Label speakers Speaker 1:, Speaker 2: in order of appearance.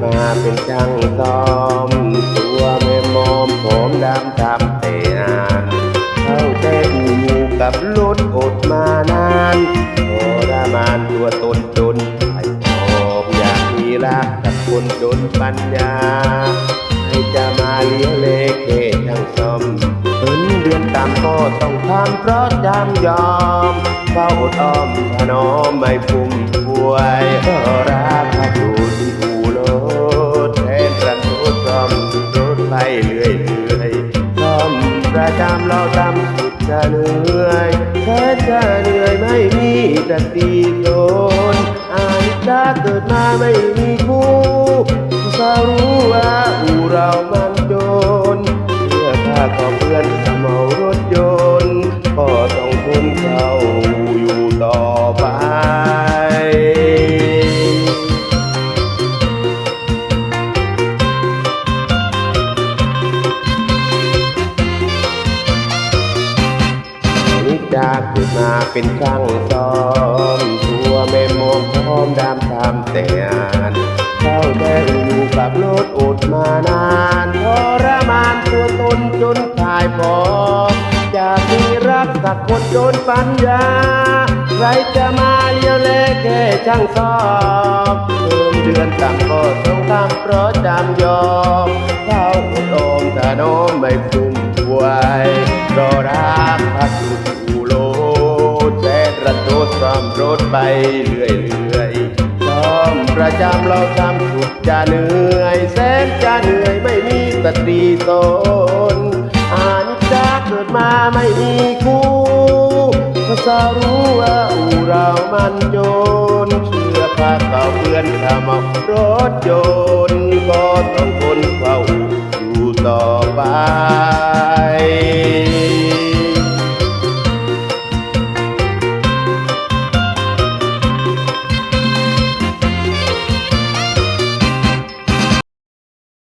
Speaker 1: เป็นช่างซ้อม ตัวไม่มอมผมดำทำแต่งานเข้าใจอูกับรถอดมานานทรมานตัวตนจนไอ้พอบอยากมีรักกับคนจนปัญญาให้จะมาเลี้ยงเลเกช่างซอมเงินเดือนตามก็ต้องทำเพราะจำยอมเฝ้าอดอ้อมถนอมไม่ฟุ่มฟวยเพราะรั ไปเรื่อยเรื่อยๆซ่อมประจำเราทำสุดจะเหนื่อยแค่จะเหนื่อยไม่มีแต่ตีโดนอานิจจาเกิดมาไม่มีคู่ก็รู้ว่าอูเรามันโจรเพื่อค่าของเพื่อนจะเมารถยนต์ก็ต้องคุ้มเขา จากเกิดมาเป็นช่างซ้อมตัวไม่มองพร้อมดำทำแต่งานเข้าแต่อยู่กับรถอดมานานทรมานตัวตนจนตายพออยากมีรักสักคนจนปัญญา ใครจะมาเลี้ยวแลแค่ช่างซ้อมเพิ่มเดือนต่ำก็ต้องทำเพราะจำยอมเข้าอดอมแต่น้มไม่ฟุ่ ระโดดซ่อมรถไปเรื่อยเรื่อยๆซ่อมประจำเราทำสุดจะเหนื่อย แสนจะเหนื่อยไม่มีสตรีตนอานิจจาเกิดมาไม่มีคู่ก็จะรู้ว่าอู่เรามันโจรเชื่อพาเก่าเพื่อนขามารถโย